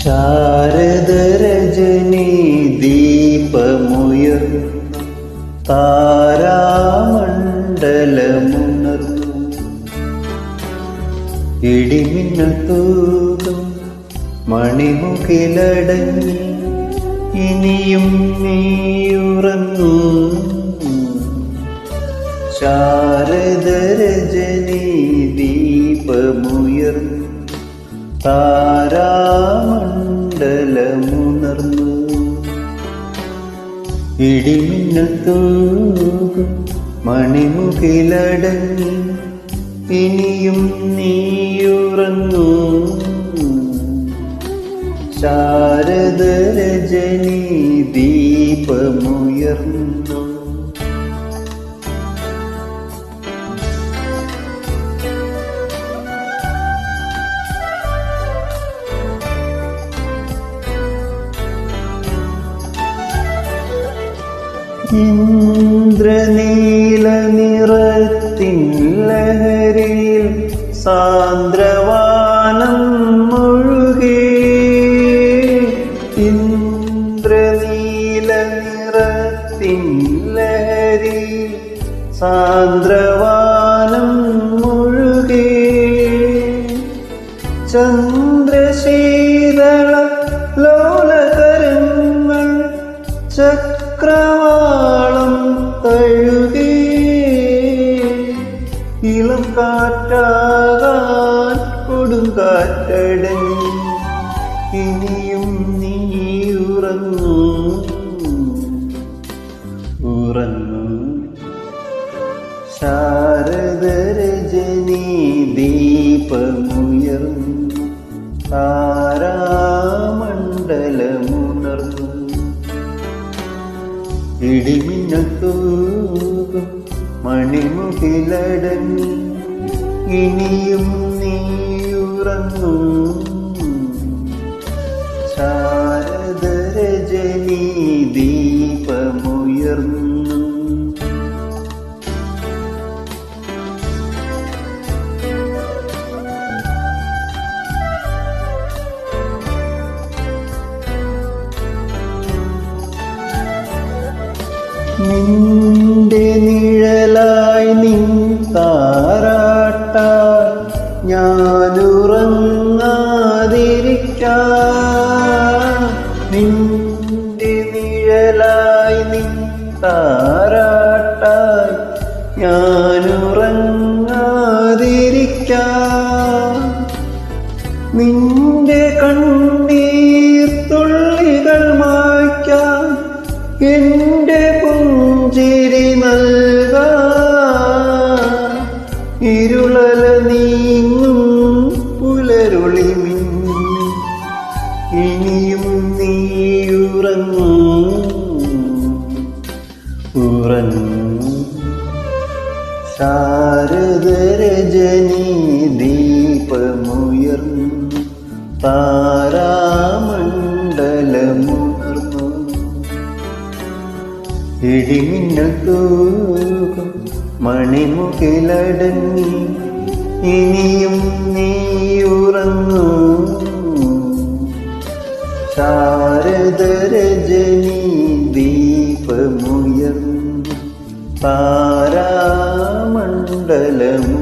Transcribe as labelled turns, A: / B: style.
A: ശാരദരജനി ദീപമുയർന്നു താരാമണ്ഡലമുണർന്നു ഇടിമിന്നത്തൂതും മണിമുകിലടങ്ങി ഇനിയും നീയുറങ്ങൂ. ശാരദരജനി ദീപമുയർന്നു താരാ താരാമണ്ഡലമുണർന്നു ഇടിമിന്നത്തൂകും മണിമുകിലടങ്ങി ഇനിയും നീയുറങ്ങൂ. ശാരദരജനി ദീപമുയർന്നു. ഇന്ദ്രനീല നിറത്തിൻ ലഹരിയിൽ സാന്ദ്രവാനം മുഴുകി. ഇന്ദ്രനീല നിറത്തിൻ ലഹരിയിൽ സാന്ദ്രവാനം മുഴുകി. ചന്ദ്രശീതള ഇളം കാറ്റാകാൻ കൊടുങ്കാറ്റടങ്ങി ഇനിയും നീ ഉറങ്ങൂ. ഉറങ്ങൂ. ശാരദരജനി ദീപമുയർന്നു. താരാമണ്ഡലമുണർന്നു. ഇടിമിന്നത്തൂകും മണിമുകിലടങ്ങി ഇനിയും നീയുറങ്ങൂ. ശാരദരജനി നിന്റെ നിഴലായി നിൻ താരാട്ട ഞാനുറങ്ങാതിരിക്ക നിന്റെ നിഴലായി നിൻ താരാട്ടായി ഞാനുറങ്ങാതിരിക്ക നിന്റെ കണ്ണീർ ഇനിയും നീയുറങ്ങൂ. ഉറങ്ങൂ. ശാരദരജനി ദീപമുയർന്നു. താരാമണ്ഡലമുണർന്നു. ഇടിമിന്നത്തൂകും മണിമുകിലടങ്ങി. ഇനിയും നീയുറങ്ങൂ. ശാരദരജനി ദീപമുയർന്നു താരാമണ്ഡലമുണർന്നു